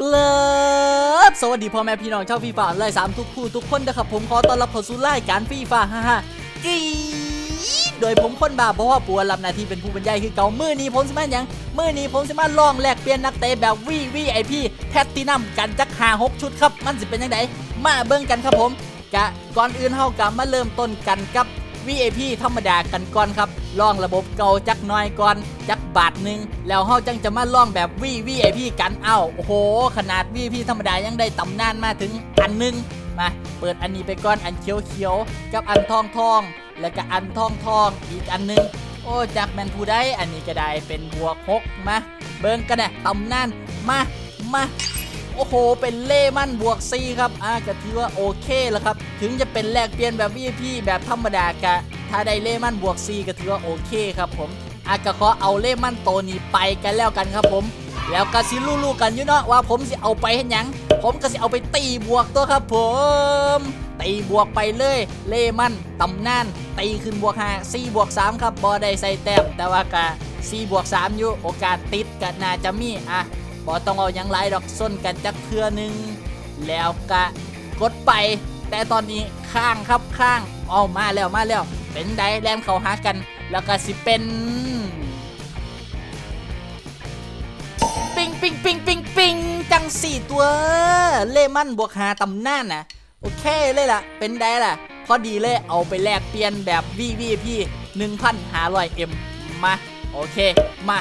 กลับสวัสดีพ่อแม่พี่น้องชาวฟีฟ่าไล่สามทุกผู้ทุกคนนะครับผมขอต้อนรับเข้าสู่รายการฟีฟ่าฮ่าฮ่ากีโดยผมคนบาเพราะว่าปัวรับหน้าที่เป็นผู้บรรยายคือเก่ามือนี้ผมสิมาหยังมือนี้ผมสิมาลองแลกเปลี่ยนนักเตะแบบวีวีไอพีแพตตินัมกันจักหาหกชุดครับ มันสิเป็นยังไงมาเบิ่งกันครับผมกะก่อนอื่นเฮากะมาเริ่มต้นกันกับ VIP ธรรมดากันก่อนครับลองระบบเก่าจักน้อยก่อน จักบาทหนึ่งแล้วเฮาจังจะมาลองแบบ VIP กันเอ้าโอ้โห ขนาด VIP ธรรมดายังได้ตำนานมาถึงอันหนึงมาเปิดอันนี้ไปก่อนอันเขียวเขียวๆกับอันทองทอง แล้วก็อันทองทองอีกอันหนึงโอ้จากแมนผู้ได้อันนี้ก็ได้เป็นบวกหกมาเบิ่งกันนะตำนานมามา โอ้โห เป็นเล่มั่นบวกซีครับอ่าก็ถือว่าโอเคแล้วครับ ถึงจะเป็นแลกเปลี่ยนแบบ VIP แบบธรรมดากะถ้าได้เล่มั่นบวกซีก็ถือว่าโอเคครับผมอาก็ขอเอาเล่มั่นโตวนี้ไปกันแล้วกันครับผม แล้วก็สิลู่ๆกันอยู่เนาะว่าผมสิเอาไปเห็นยัง ผมก็สิเอาไปตีบวกตัวครับผมตีบวกไปเลย เล่มั่นตำนานตีขึ้นบวก5 4บวก3ครับบอได้ใส่แต้มแต่ว่ากะ4บวก3อยู่โอกาสติดก็น่าจะมีอะ บอต้องเอาหยังไรดอกส้นกันจักเทือหนึ่งแล้วกะกดไป แต่ตอนนี้ข้างครับข้างเอามาแล้วมาแล้ว เป็นไดแลนเขาหากัน แล้วก็สิเป็นปิงปิงปิงปิงปิงจังสี่ตัวเลมันบวกหาตำหน้านะโอเคเลยล่ะ เป็นไดล่ะ พอดีเลยเอาไปแลกเปลี่ยนแบบ VVP 1,500M มา โอเค มา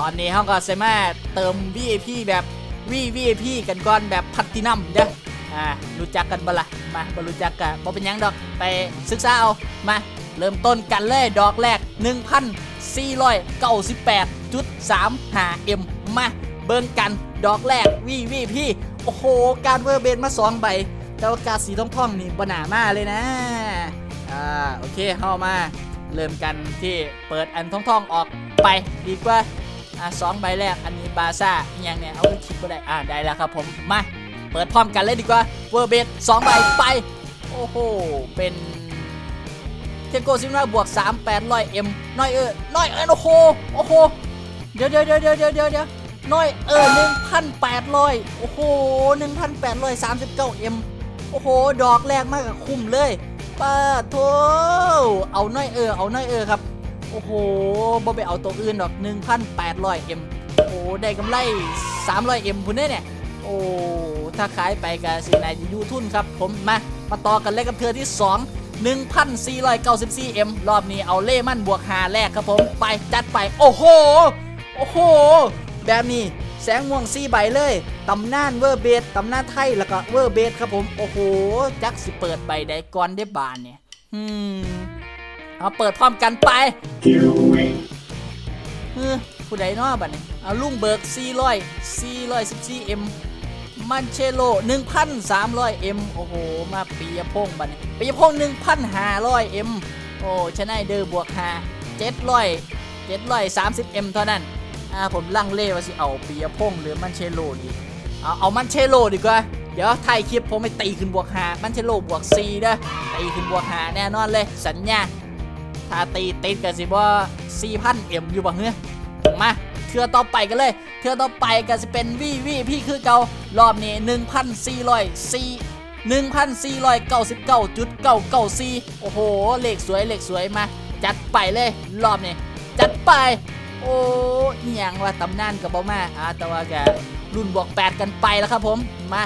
ตอนนี้เขาก็สามารถเติม VIP แบบ VVP กันก่อนแบบพัตินัมเด้ออ่ารู้จักกันบ่ละมาบ่รู้จักกันบ่เป็นยังดอกไปศึกษาเอามาเริ่มต้นกันเลยดอกแรก 1,498.35M มาเบิ่งกันดอกแรก VVP โอ้โห การเวอร์เบนมา2ใบ แต่ว่ากาสีทองทองๆนี่บหนามากเลยนะ อ่า โอเคเข้ามา เริ่มกันที่เปิดอันทองทองๆออกไปดีกว่า อะสองใบแรกอันนี้บาซ่าอย่างเนี่ยเอาไปคิดก็ได้อ่าได้แล้วครับผมมาเปิดพร้อมกันเลยดีกว่าเวอร์เบสสองใบไป โอ้โห เป็นเทโกซิมนาบวก3 800 M น้อยเออน้อยเออโอ้โหโอ้โหเดี๋ยวเดี๋ยวเดี๋ยวเดี๋ยวเดี๋ยวเดี๋ยวเดี๋ยวน้อยเออ1,800 โอ้โห 1,839 M โอ้โห ดอกแรกมากกับคุ้มเลยป้าโถเอาน้อยเออเอาน้อยเออครับ โอ้โหบ่ไปเอาตัวอื่นดอก 1,800M โอ้โหได้กำไร 300M พุ่นเด้เนี่ย โอ้ถ้าขายไปก็สินายจะยูทุนครับ ผมมา มาต่อกันเลยกับเทือที่ 2 1,494M รอบนี้เอาเล่มั่นบวกหาแรกครับผม ไปจัดไป โอ้โห โอ้โห แบบนี้แสงม่วงซีใบเลยตำนานเวอร์เบสตำนานไทยแล้วก็เวอร์เบสครับผม โอ้โห จักสิเปิดใบใดก่อนได้บานเนี่ย อืม เอาเปิดพร้อมกันไปเฮ้อผู้ใดนาะบัดนี้เอาลุงเบิก400 414M มันเชโล 1,300M โอ้โห มาปียพงษ์บัดนี้ปียพงษ์ 1,500M โอ้ชนะเดอร์บวก5 700 730M เท่านั้น อ่า ผมลังเลว่าสิ เอาปียพงษ์หรือมันเชโลดี เอา เอามันเชโลดีกว่า เดี๋ยวถ่ายคลิปผมไปตีขึ้นบวก5มันเชโลบวก4เด้อตีขึ้นบวก5แน่นอนเลย สัญญา ถ้าตีติดกันสิว่า4,000 M อยู่บ่เฮ้ยมาเทือต่อไปกันเลย เทือต่อไปก็จะเป็นวีวีพี่คือเก่ารอบนี้1,404 1,499.994 โอ้โห เลขสวย เลขสวยมา จัดไปเลย รอบนี้ จัดไป โอ้ยอหย่างว่าตำนานกับบ่มาอ่าแต่ว่าแกรุ่นบวก 8 กันไปแล้วครับผม มา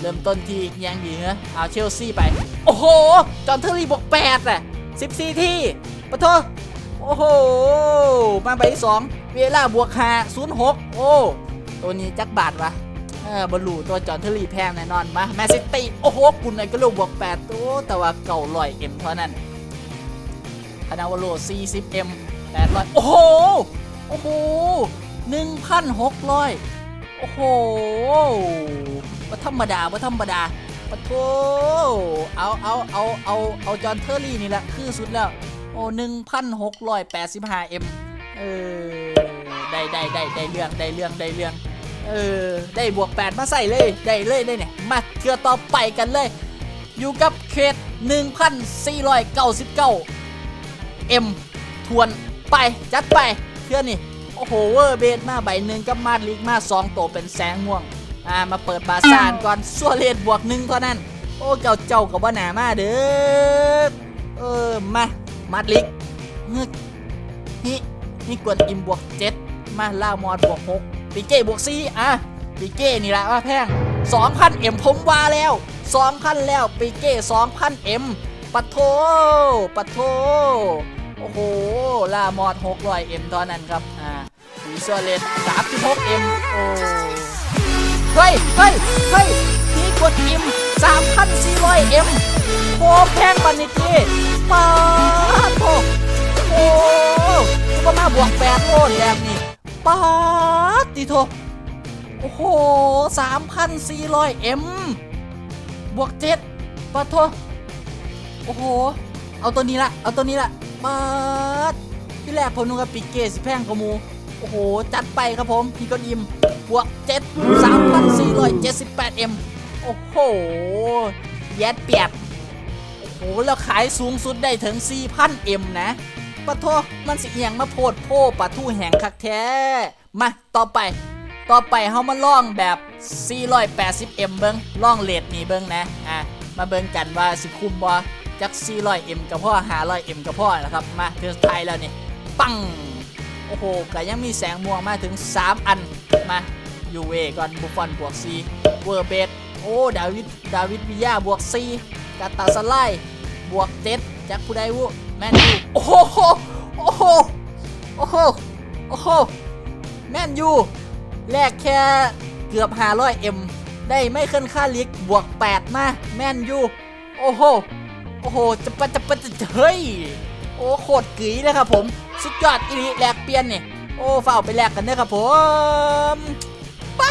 เริ่มต้นที่อิหยังดีเหรอเอาเชลซีไป โอ้โห จอนเทอรี่บวก8อะ 14 ที่ปะโทโอ้โห มาใบที่สองเวล่าบวกหา06โอ้ ตัวนี้จักบาทวะเออบอลลูตัวจอห์นเทอรี่แพงแน่นอนมาแมนซิตี้โอ้โหกุนไนก็ลูกบวก8ตัวแต่ว่าเก่าลอยเอ็มเท่านั้นคานาวาโล 40M 800โอ้โห โอ้โห1,600โอ้โหว่าธรรมดาว่าธรรมดา ปะโถเอาเอาเอาเอาเอาจอห์นเทอร์รี่นี่แหละคือสุดแล้ว โอ้หนึ่งพันหกร้อยแปดสิบห้าเอ็มเออได้ได้ได้ได้เรื่องได้เรื่องได้เรื่องเออได้บวก8มาใส่เลยได้เลยได้เนี่ยมาเทือต่อไปกันเลย อยู่กับเขต1,499 M ทวนไปจัดไปเทือนี่โอ้โหเวอร์เบสมาใบหนึ่งกับมาดลิกมา2ตัวเป็นแสงม่วง อ่ามาเปิดบาซานก่อนซัวเลดบวกหนึ่งเท่านั้น โอ้เจ้าเจ้ากับว่าหนามาเด้อเออมามาดลิกฮึฮิฮิกวนอิมบวกเจ็ดมาล่ามอดบวกหกปีเก้บวกสี่อะปีเก้นี่แหละว่าแพง2,000เอ็มผมว่าแล้ว2,000แล้วปีเก้2,000เอ็มปัดโทปัดโทโอ้โหล่ามอด600เอ็มตอนนั้นครับอ่าสีซัวเลด36เอ็มโอ้ เฮ้ยเฮ้ยเฮ้ยนี่กดอิม3,400เอ็มโคแพงปันนี่ทีมาโถโอ้ก็มาบวก8โลดแบบนี้ปาติโทโอ้โห3,400เอ็มบวก7ปาดโทโอ้โห เอาตัวนี้ละ เอาตัวนี้ละปาที่แรกผมนึกว่าปิกเกสแพงกว่ามู โอ้โห จัดไปครับผมพี่ก็ยิม บวก7 3,478 m โอ้โห แยดเปียบโอ้โห แล้วขายสูงสุดได้ถึง4,000 m นะปะโทมันสิเอียงมาโพดโพปะทู่แห่งคักแท้ มาต่อไป ต่อไปเฮามาล่องแบบ 480m เบิงล่องเลดนี่เบิงนะอะมาเบิงกันว่าสิคุมบ่จัก 400m กับพ่อ 500m กับพ่อนะครับ มาเทือสุดท้ายแล้วนี่ ปัง โอ้โหก็ยังมีแสงม่วงมาถึง 3 อัน มายูเวก่อนบุฟฟอนบวก4เวอร์เบดโอ้ดาวิดดาวิดวิยาบวก4กาตาสไลบวก7จ็ดจากผู้ใดวุแมนยูโอ้โหโอ้โหโอ้โหโอ้โหแมนยูแลกแค่เกือบ 500M ได้ไม่ขึ้นค่าลิกบวก 8 มา แมนยูโอ้โหโอ้โหจะปะจะปะจะเฮ้ยโอ้โคตรกึ๋ยเลยครับผม สุดยอดอีลีแลกเปลี่ยนเนี่ย โอ้ฝ้ากไปแลกกันเด้อครับผมปะ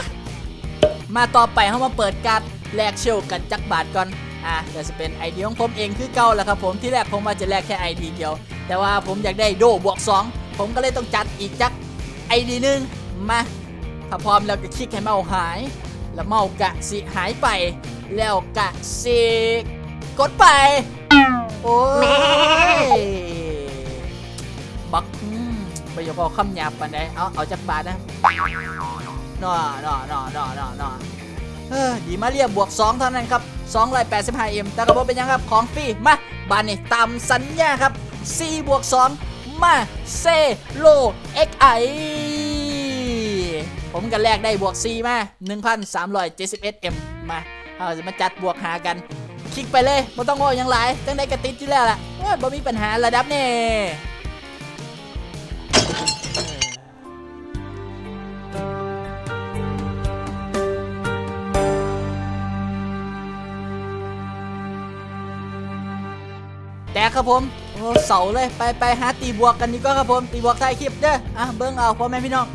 มาต่อไปเขามาเปิดการดแลกเชลกันจักบาทก่อนอะก็จะเป็นไอเดียของผมเองคือเก่าแหละครับผมที่แรกผมว่าจะแลกแค่ไอดีเดียว แต่ว่าผมอยากได้โดบวก 2 ผมก็เลยต้องจัดอีกจักไอดีหนึงมาถ้าพร้อมแล้วก็คลิกให้เมาส์หาย แล้วเมาส์กะสิหายไป แล้วกะสิกดไป โอ้ยบักอืม ประโยคคำหยาบปันไดเอาเอาจากบาทนะนอนอนอนอนอนอนอเฮ้อดีมาเรียบบวก 2 เท่านั้นครับ 285M แต่กระบอกเป็นยังครับ ของฟรีมาบานนี่ตามสัญญาครับ4บวก 2 มาเซโล XI ผมกันแรกได้บวก 4 มา 1,371M มาเอาจะมาจัดบวกหากัน คลิกไปเลยไม่ต้องโง่ยังหลายจังได้กระติดอยู่แล้วล่ะโอ้ยบ่มีปัญหาระดับนี่ แตกครับผมโอ้เสาเลยไปไปหาตีบวกกันดีกว่าครับผมตีบวกท้ายคลิปเด้ออะเบิ้งเอาพ่อแม่พี่น้อง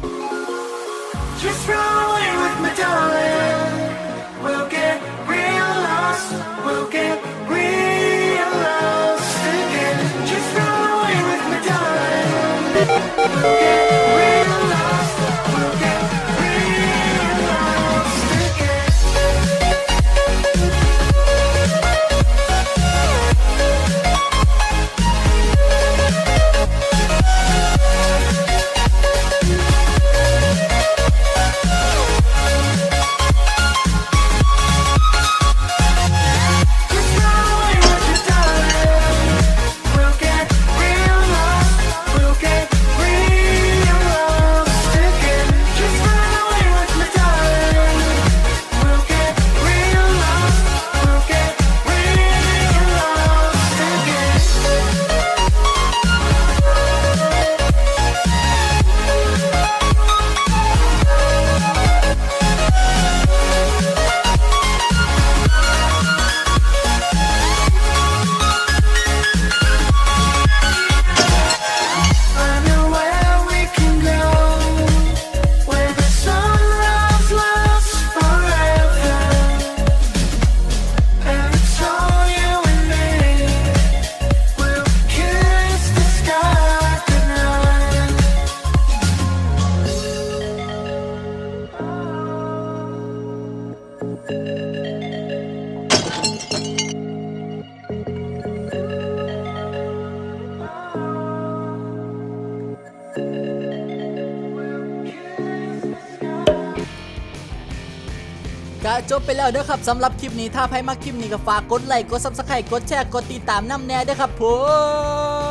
Just roll with me, darling. จบไปแล้วเด้อครับสำหรับคลิปนี้ถ้าใครมาคลิปนี้ก็ฝากกดไลค์กดซับสไครต์กดแชร์กดติดตามน้ำแน่เด้อครับผม